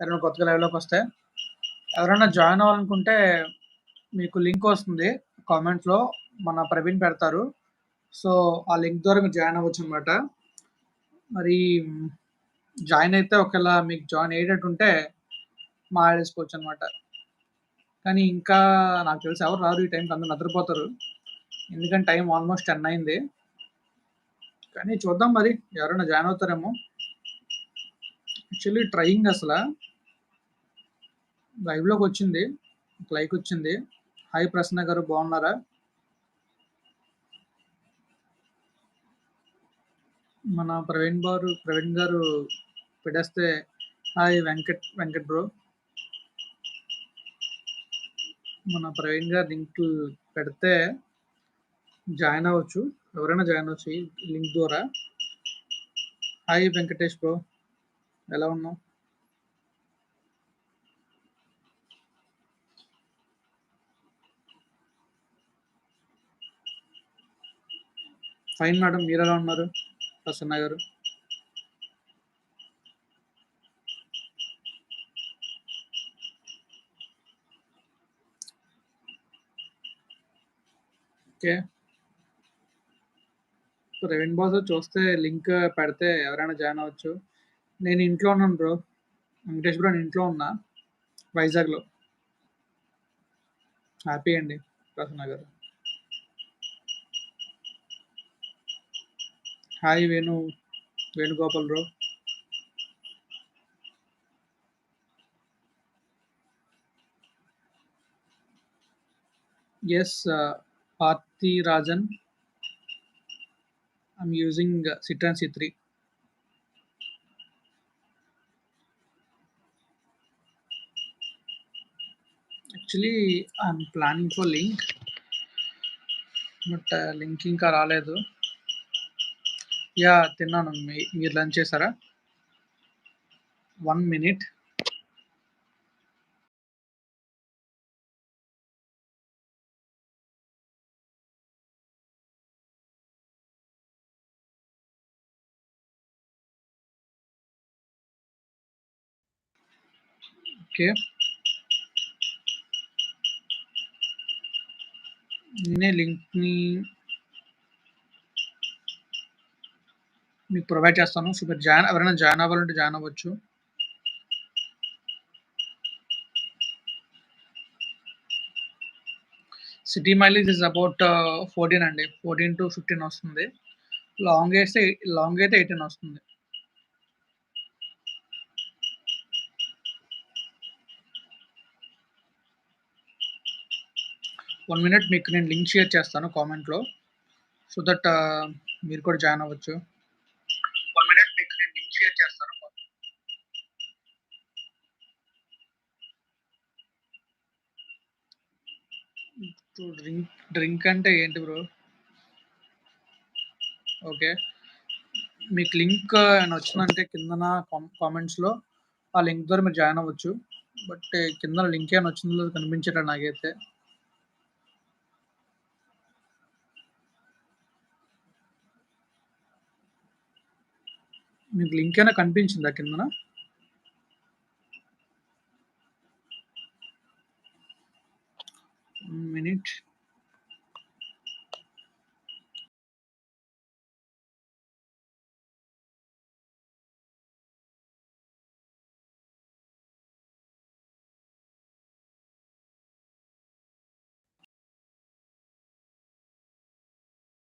ఎవరైనా కొత్తగా లైవ్‌లోకి వస్తే. ఎవరైనా జాయిన్ అవ్వాలనుకుంటే మీకు లింక్ వస్తుంది. కామెంట్స్‌లో మన ప్రవీణ్ పెడతారు. సో, ఆ లింక్ ద్వారా మీరు జాయిన్ అవ్వచ్చు అనమాట మరి జాయిన్ అయితే ఒకవేళ మీకు జాయిన్ అయ్యేటట్టుంటే మాట్లాడేసుకోవచ్చనమాట. కానీ ఇంకా నాకు తెలిసి ఎవరు రారు ఈ టైంకి అందరూ నిద్రపోతారు. ఎందుకంటే టైం ఆల్మోస్ట్ 10 అయింది. కానీ చూద్దాం మరి ఎవరైనా జాయిన్ అవుతారేమో. యాక్చువల్లీ ట్రైయింగ్ అసలు లైవ్లోకి వచ్చింది లైక్ వచ్చింది. హాయ్ ప్రసన్న గారు బాగున్నారా? మన ప్రవీణ్ బారు ప్రవీణ్ గారు పెట్టేస్తే హాయ్ వెంకట్ వెంకట్ బ్రో. మన ప్రవీణ్ గారు లింక్ పెడితే జాయిన్ అవ్వచ్చు. ఎవరైనా జాయిన్ అవ్వచ్చు లింక్ ద్వారా. Hi Venkatesh bro. ఎలా ఉన్నావు? Fine madam. మీరెలా ఉన్నారు? ప్రసన్న గారు. ఓకే. రెవెన్ బాస్ చూస్తే లింక్ పెడితే ఎవరైనా జాయిన్ అవ్వచ్చు. నేను ఇంట్లో ఉన్నాను బ్రో. వెంకటేష్ బ్రో నేను ఇంట్లో ఉన్నా. వైజాగ్‌లో. హ్యాపీ అండి ప్రసన్న గారు. Hi Venu Venugopal bro. Yes Parthi Rajan. I'm using Citroen సి3. Actually I'm planning for link. But link ఇంకా రాలేదు. యా తిన్నాను. మీ మీరు లంచ్ చేశారా వన్ మినిట్. ఓకే. నేనే లింక్‌ని మీకు ప్రొవైడ్ చేస్తాను. సో, మీరు జాయిన్ ఎవరైనా జాయిన్ అవ్వాలంటే జాయిన్ అవ్వచ్చు. సిటీ మైలేజ్ ఇస్ అబౌట్ 14 అండి. 14-15 వస్తుంది. లాంగ్ అయితే లాంగ్ అయితే 18 వస్తుంది. వన్ మినిట్ మీకు నేను లింక్ షేర్ చేస్తాను కామెంట్‌లో. సో దట్ మీరు కూడా జాయిన్ అవ్వచ్చు. వన్ మినిట్ మీకు నేను లింక్ షేర్ చేస్తాను. డ్రింక్ డ్రింక్ అంటే ఏంటి బ్రో? ఓకే. మీకు లింక్ ఏమైనా వచ్చిందంటే కిందన కామ్ కామెంట్స్‌లో ఆ లింక్ ద్వారా మీరు జాయిన్ అవ్వచ్చు. బట్ కిందన లింక్ ఏమైనా వచ్చిందో లేదో నాకైతే. మీకు లింక్ అయినా కనిపించిందా కిందన? Minute. మినిట్.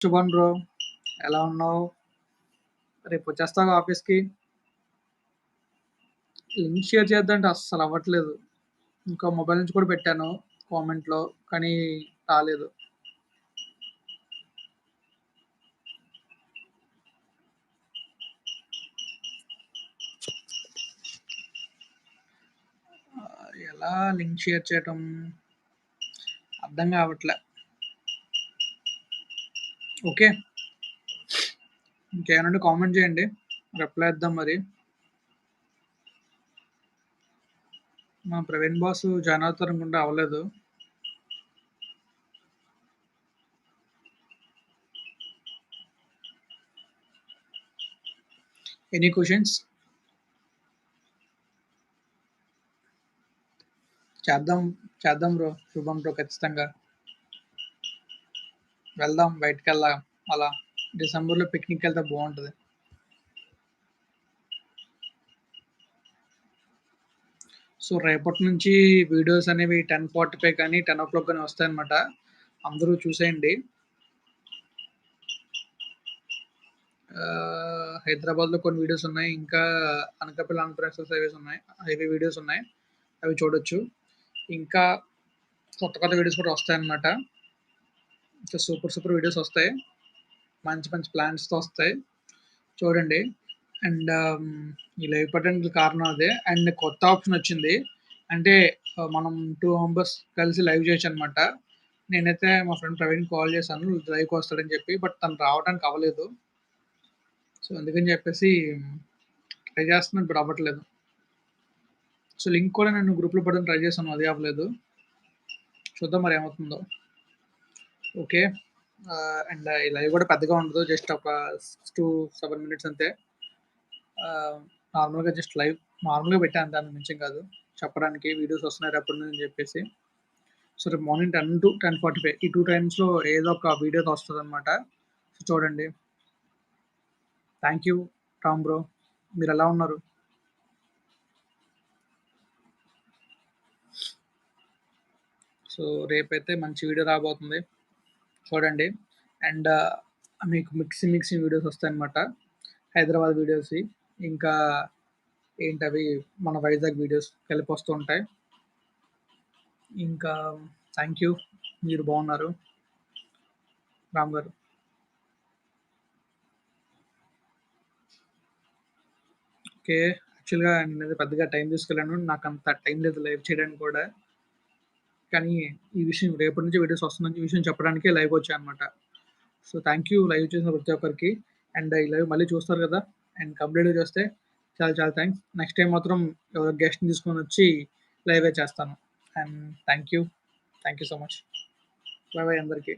శుభన్ బ్రో. ఎలా ఉన్నావు? రేపు వచ్చేస్తావు ఆఫీస్‌కి? లింక్ షేర్ చేద్దంటే అస్సలు అవ్వట్లేదు. ఇంకా మొబైల్ నుంచి కూడా పెట్టాను కామెంట్‌లో. కానీ రాలేదు. ఎలా లింక్ షేర్ చేయటం? అర్థం కావట్లే. ఓకే. ఇంకేమైనా కామెంట్ చేయండి. రిప్లై ఇద్దాం మరి. మా ప్రవీణ్ బాసు జాయిన్ అవుతారనుకుంటే అవ్వలేదు. ఎనీ క్వశ్చన్స్ చేద్దాం చేద్దాం బ్రో శుభం బ్రో ఖచ్చితంగా. వెళ్దాం బయటికి వెళ్దాం అలా. డిసెంబర్లో పిక్నిక్ వెళ్తే బాగుంటుంది. సో రేపటి నుంచి వీడియోస్ అనేవి టెన్ ఫార్టీ ఫైవ్ కానీ టెన్ ఓ క్లాక్ కానీ వస్తాయన్నమాట. అందరూ చూసేయండి. హైదరాబాద్లో కొన్ని వీడియోస్ ఉన్నాయి. ఇంకా అనకాపల్లి ఆంధ్రప్రదేశ్ హైవేస్ ఉన్నాయి. హైవే వీడియోస్ ఉన్నాయి. అవి చూడొచ్చు. ఇంకా కొత్త కొత్త వీడియోస్ కూడా వస్తాయన్నమాట. ఇంకా సూపర్ సూపర్ వీడియోస్ వస్తాయి. మంచి మంచి ప్లాన్స్తో వస్తాయి. చూడండి. అండ్ ఈ లైవ్ పట్టడానికి కారణం అదే. అండ్ కొత్త ఆప్షన్ వచ్చింది. అంటే మనం టూ మెంబర్స్ కలిసి లైవ్ చేయొచ్చు అనమాట నేనైతే మా ఫ్రెండ్ ప్రవీణ్ కాల్ చేశాను లైవ్కి వస్తాడని చెప్పి బట్ తను రావడానికి అవ్వలేదు. సో అందుకని చెప్పేసి ట్రై చేస్తున్నాను ఇప్పుడు అవ్వట్లేదు. సో లింక్ కూడా నేను గ్రూప్లో పడడం ట్రై చేశాను అది అవ్వలేదు. చూద్దాం మరి ఏమవుతుందో. ఓకే. అండ్ ఈ లైవ్ కూడా పెద్దగా ఉండదు జస్ట్ ఒక టూ సెవెన్ మినిట్స్ అంతే. నార్మల్గా జస్ట్ లైవ్ నార్మల్గా పెట్టాను దాని నుంచి కాదు. చెప్పడానికి వీడియోస్ వస్తున్నాయి రేపటి నుంచి అని చెప్పేసి. సో రేపు morning ten to ten forty five ఈ టూ టైమ్స్లో ఏదో ఒక వీడియో వస్తుంది అనమాట సో చూడండి. Thank you Tom bro. మీరు ఎలా ఉన్నారు? సో రేపైతే మంచి వీడియో రాబోతుంది. చూడండి. అండ్ మీకు మిక్సింగ్ మిక్సింగ్ వీడియోస్ వస్తాయన్నమాట. హైదరాబాద్ వీడియోస్ ఇంకా ఏంటవి మన వైజాగ్ వీడియోస్ కలిపి వస్తూ ఉంటాయి ఇంకా థ్యాంక్ యూ మీరు బాగున్నారు. రామ్ గారు. ఓకే యాక్చువల్గా నేను పెద్దగా టైం తీసుకెళ్ళాను. నాకు అంత టైం లేదు లైవ్ చేయడానికి కూడా. కానీ ఈ విషయం రేపటి నుంచి వీడియోస్ వస్తుందని ఈ విషయం చెప్పడానికే లైవ్ వచ్చాయి అనమాట సో థ్యాంక్ యూ లైవ్ చేసిన ప్రతి ఒక్కరికి. అండ్ ఈ లైవ్ మళ్ళీ చూస్తారు కదా. అండ్ కంప్లీట్గా చూస్తే చాలా చాలా థ్యాంక్స్. నెక్స్ట్ టైం మాత్రం ఎవరో గెస్ట్ని తీసుకొని వచ్చి లైవే చేస్తాను. And thank you. Thank you so much. Bye bye అందరికీ.